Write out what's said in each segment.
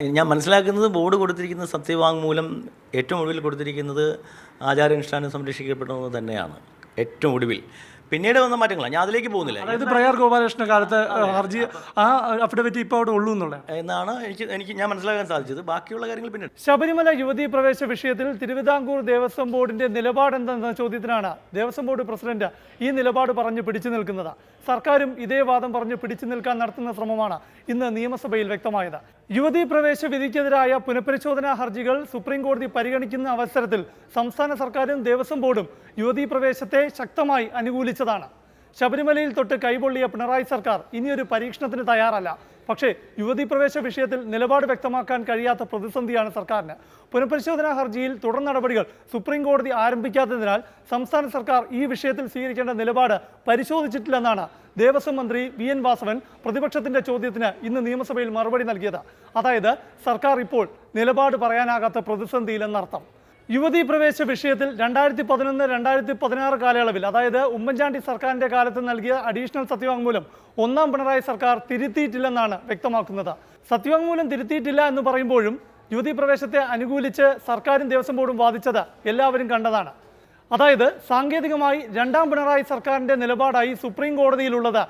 ഞാൻ മനസ്സിലാക്കുന്നത് ബോർഡ് കൊടുത്തിരിക്കുന്ന സത്യവാങ്മൂലം ഏറ്റവും ഒടുവിൽ കൊടുത്തിരിക്കുന്നത് ആചാരാനുഷ്ഠാനം സംരക്ഷിക്കപ്പെടുന്നത് തന്നെയാണ്. ഏറ്റവും ഒടുവിൽ. പിന്നീട് വന്ന മാറ്റങ്ങളാണ് ഞാൻ അതിലേക്ക് പോകുന്നില്ല. അതായത് പ്രയാർ ഗോപാലകൃഷ്ണ കാലത്ത് ഹർജി ആ അഫിഡവിറ്റ് ഇപ്പോൾ അവിടെ ഉള്ളൂ എന്നുള്ളത്. എന്നാണ് എനിക്ക് എനിക്ക് ഞാൻ മനസ്സിലാക്കാൻ സാധിച്ചത്. ബാക്കിയുള്ള കാര്യങ്ങൾ പിന്നീട്. ശബരിമല യുവതി പ്രവേശ വിഷയത്തിൽ തിരുവിതാംകൂർ ദേവസ്വം ബോർഡിന്റെ നിലപാട് എന്തെന്ന ചോദ്യത്തിനാണ് ദേവസ്വം ബോർഡ് പ്രസിഡന്റ് ഈ നിലപാട് പറഞ്ഞ് പിടിച്ചു നിൽക്കുന്നത്. സർക്കാരും ഇതേ വാദം പറഞ്ഞ് പിടിച്ചു നിൽക്കാൻ നടത്തുന്ന ശ്രമമാണ് ഇന്ന് നിയമസഭയിൽ വ്യക്തമായത്. യുവതി പ്രവേശ വിധിക്കെതിരായ പുനഃപരിശോധനാ ഹർജികൾ സുപ്രീം കോടതി പരിഗണിക്കുന്ന അവസരത്തിൽ സംസ്ഥാന സർക്കാരും ദേവസ്വം ബോർഡും യുവതി പ്രവേശത്തെ ശക്തമായി അനുകൂലിച്ചതാണ് ശബരിമലയിൽ തൊട്ട് കൈപൊള്ളിയ പിണറായി സർക്കാർ ഇനിയൊരു പരീക്ഷണത്തിന് തയ്യാറല്ല. പക്ഷേ യുവതി പ്രവേശ വിഷയത്തിൽ നിലപാട് വ്യക്തമാക്കാൻ കഴിയാത്ത പ്രതിസന്ധിയാണ് സർക്കാരിന്. പുനഃപരിശോധനാ ഹർജിയിൽ തുടർ നടപടികൾ സുപ്രീം കോടതി ആരംഭിക്കാത്തതിനാൽ സംസ്ഥാന സർക്കാർ ഈ വിഷയത്തിൽ സ്വീകരിക്കേണ്ട നിലപാട് പരിശോധിച്ചിട്ടില്ലെന്നാണ് ദേവസ്വം മന്ത്രി വി എൻ വാസവൻ പ്രതിപക്ഷത്തിന്റെ ചോദ്യത്തിന് ഇന്ന് നിയമസഭയിൽ മറുപടി നൽകിയത്. അതായത് സർക്കാർ ഇപ്പോൾ നിലപാട് പറയാനാകാത്ത പ്രതിസന്ധിയിലെന്നർത്ഥം. യുവതീ പ്രവേശ വിഷയത്തിൽ രണ്ടായിരത്തി പതിനൊന്ന് രണ്ടായിരത്തി പതിനാറ് കാലയളവിൽ അതായത് ഉമ്മൻചാണ്ടി സർക്കാരിന്റെ കാലത്ത് നൽകിയ അഡീഷണൽ സത്യവാങ്മൂലം ഒന്നാം പിണറായി സർക്കാർ തിരുത്തിയിട്ടില്ലെന്നാണ് വ്യക്തമാക്കുന്നത്. സത്യവാങ്മൂലം തിരുത്തിയിട്ടില്ല എന്ന് പറയുമ്പോഴും യുവതീ പ്രവേശത്തെ അനുകൂലിച്ച് സർക്കാരും ദേവസ്വം ബോർഡും വാദിച്ചത് എല്ലാവരും കണ്ടതാണ്. അതായത് സാങ്കേതികമായി രണ്ടാം പിണറായി സർക്കാരിന്റെ നിലപാടായി സുപ്രീം കോടതിയിലുള്ളത്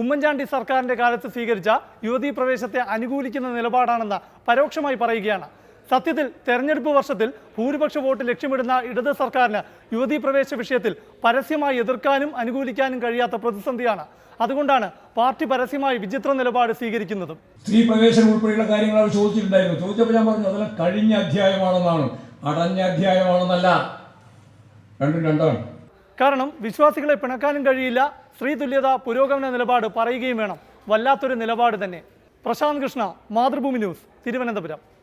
ഉമ്മൻചാണ്ടി സർക്കാരിന്റെ കാലത്ത് സ്വീകരിച്ച യുവതീ പ്രവേശത്തെ അനുകൂലിക്കുന്ന നിലപാടാണെന്ന് പരോക്ഷമായി പറയുകയാണ്. സത്യത്തിൽ തെരഞ്ഞെടുപ്പ് വർഷത്തിൽ ഭൂരിപക്ഷ വോട്ട് ലക്ഷ്യമിടുന്ന ഇടത് സർക്കാരിന് യുവതീ പ്രവേശ വിഷയത്തിൽ പരസ്യമായി എതിർക്കാനും അനുകൂലിക്കാനും കഴിയാത്ത പ്രതിസന്ധിയാണ്. അതുകൊണ്ടാണ് പാർട്ടി പരസ്യമായി വിചിത്ര നിലപാട് സ്വീകരിക്കുന്നതും. സ്ത്രീ പ്രവേശനം ഉൾപ്പെടെയുള്ള കാര്യങ്ങൾ അവർ ചോദിച്ചിട്ടുണ്ടായിരുന്നു. ചോദിച്ചപ്പോൾ ഞാൻ പറഞ്ഞു അതെല്ലാം കഴിഞ്ഞ അധ്യായമാണെന്നാണ്. അടഞ്ഞ അധ്യായമാണെന്നല്ല. രണ്ടും രണ്ടാണ്. കാരണം വിശ്വാസികളെ പിണക്കാനും കഴിയില്ല സ്ത്രീ തുല്യത പുരോഗമന നിലപാട് പറയുകയും വേണം. വല്ലാത്തൊരു നിലപാട് തന്നെ. പ്രശാന്ത് കൃഷ്ണ മാതൃഭൂമി ന്യൂസ് തിരുവനന്തപുരം.